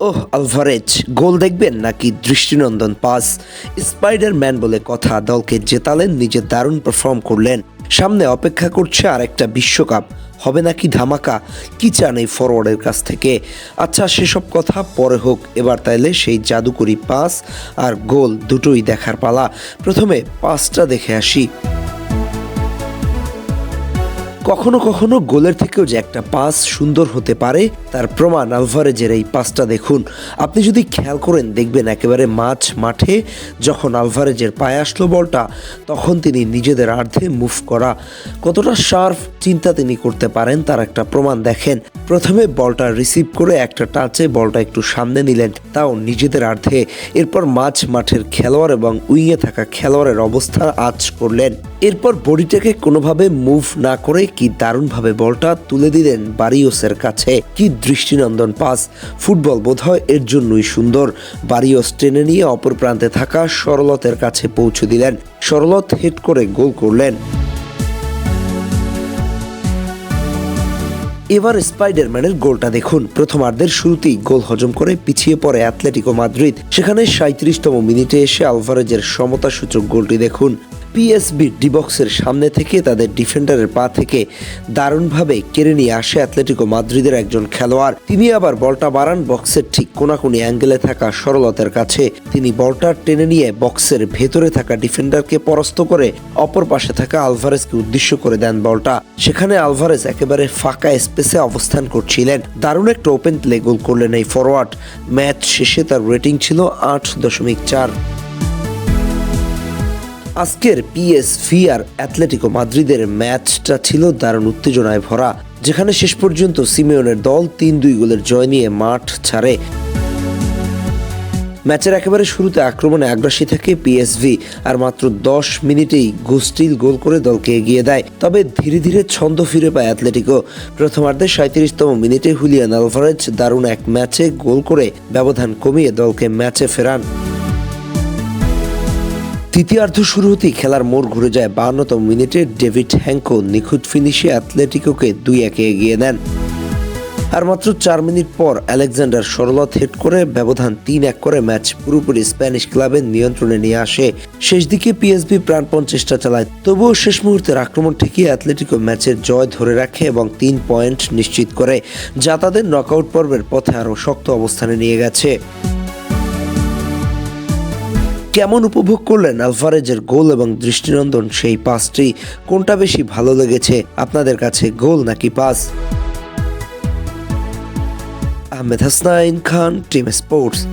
ওহ, Alvarez, গোল দেখবেন নাকি দৃষ্টিনন্দন পাস? স্পাইডারম্যান বলে কথা, দলকে জেতালেন, নিজে দারুণ পারফর্ম করলেন। সামনে অপেক্ষা করছে আর একটা বিশ্বকাপ, হবে নাকি ধামাকা? কি চান এই ফরওয়ার্ডের কাছ থেকে? আচ্ছা সেসব কথা পরে হোক, এবার তাইলে সেই জাদুকরি পাস আর গোল দুটোই দেখার পালা। প্রথমে পাসটা দেখে আসি। কখনো কখনো গোলের থেকেও যে একটা পাস সুন্দর হতে পারে, তার প্রমাণ আলভারেজের এই পাসটা দেখুন। আপনি যদি খেয়াল করেন, দেখবেন একেবারে মাছ মাঠে যখন আলভারেজের পায়ে আসলো বলটা, তখন তিনি নিজেদের আর্ধে মুভ করা। কতটা শার্ফ চিন্তা তিনি করতে পারেন, তার একটা প্রমাণ দেখেন। প্রথমে বলটা রিসিভ করে একটা টাচে বলটা একটু সামনে নিলেন। তাও নিজেদের আর্ধে। এরপর মাঝ মাঠের খেলোয়াড় এবং উইংয়ে থাকা খেলোয়াড়ের অবস্থা আজ করলেন। এরপর বডিটাকে কোনোভাবে মুভ না করে কি দারুণভাবে বলটা তুলে দিলেন বারিওসের কাছে। কি দৃষ্টিনন্দন পাস ফুটবল বোধহয় এর জন্যই সুন্দর। বারিওস টেনে নিয়ে অপর প্রান্তে থাকা সরলতের কাছে পৌঁছে দিলেন। সরলত হেড করে গোল করলেন। এবার স্পাইডারম্যানের গোলটা দেখুন। প্রথমার্ধের শুরুতেই গোল হজম করে পিছিয়ে পড়ে অ্যাথলেটিকো মাদ্রিদ। সেখানে সাঁত্রিশতম মিনিটে এসে আলভারেজের সমতাসূচক গোলটি দেখুন। পিএসবি ডিবক্সের সামনে থেকে তাদের ডিফেন্ডারের পা থেকে দারুণভাবে কেড়ে নিয়ে আসে অ্যাথলেটিকো মাদ্রিদের একজন খেলোয়াড়। তিনি আবার বলটা বাড়ান বক্সের ঠিক কোনাকুনি অ্যাঙ্গেলে থাকা সরলতার কাছে। তিনি বলটা টেনে নিয়ে বক্সের ভেতরে থাকা ডিফেন্ডারকে পরাস্ত করে অপর পাশে থাকা আলভারেজকে উদ্দেশ্য করে দেন বলটা। সেখানে আলভারেজ একেবারে ফাঁকা স্পেসে অবস্থান করছিলেন। দারুণ একটা ওপেন প্লে গোল করলেন এই ফরওয়ার্ড ম্যাচ শেষে তার রেটিং ছিল আট দশমিক চার। আজকের পিএসভি আর অ্যাথলেটিকো মাদ্রিদের ম্যাচটা ছিল দারুণ উত্তেজনায় ভরা, যেখানে শেষ পর্যন্ত সিমিয়নের দল তিন দুই গোলের জয় নিয়ে মাঠ ছাড়ে। ম্যাচের একেবারে শুরুতে আক্রমণে আগ্রাসী থাকে পিএসভি আর মাত্র দশ মিনিটেই গোস্টিল গোল করে দলকে এগিয়ে দেয়। তবে ধীরে ধীরে ছন্দ ফিরে পায় অ্যাথলেটিকো প্রথমার্ধে সাঁত্রিশতম মিনিটে হুলিয়ান আলভারেজ দারুণ এক ম্যাচে গোল করে ব্যবধান কমিয়ে দলকে ম্যাচে ফেরান। তৃতীয়ার্ধ শুরু হতেই খেলার মোড় ঘুরে যায় বাহান্নতম মিনিটে ডেভিড হ্যাঙ্কো নিখুঁত ফিনিশে অ্যাথলেটিকোকে দুই একে এগিয়ে নেন। আর মাত্র চার মিনিট পর আলেকজান্ডার সরলত হেড করে ব্যবধান তিন এক করে ম্যাচ পুরোপুরি স্প্যানিশ ক্লাবের নিয়ন্ত্রণে নিয়ে আসে। শেষ দিকে পিএসবি প্রাণপণ চেষ্টা চালায়, তবুও শেষ মুহূর্তের আক্রমণ ঠেকিয়ে অ্যাথলেটিকো ম্যাচের জয় ধরে রাখে এবং তিন পয়েন্ট নিশ্চিত করে, যা তাদের নকআউট পর্বের পথে আরও শক্ত অবস্থানে নিয়ে গেছে। কেমন উপভোগ করলেন আলভারেজের গোল এবং দৃষ্টিনন্দন? সেই পাসটি কোনটা বেশি ভালো লেগেছে? আপনাদের কাছে গোল নাকি pass? Ahmed Hasnain Khan, team sports.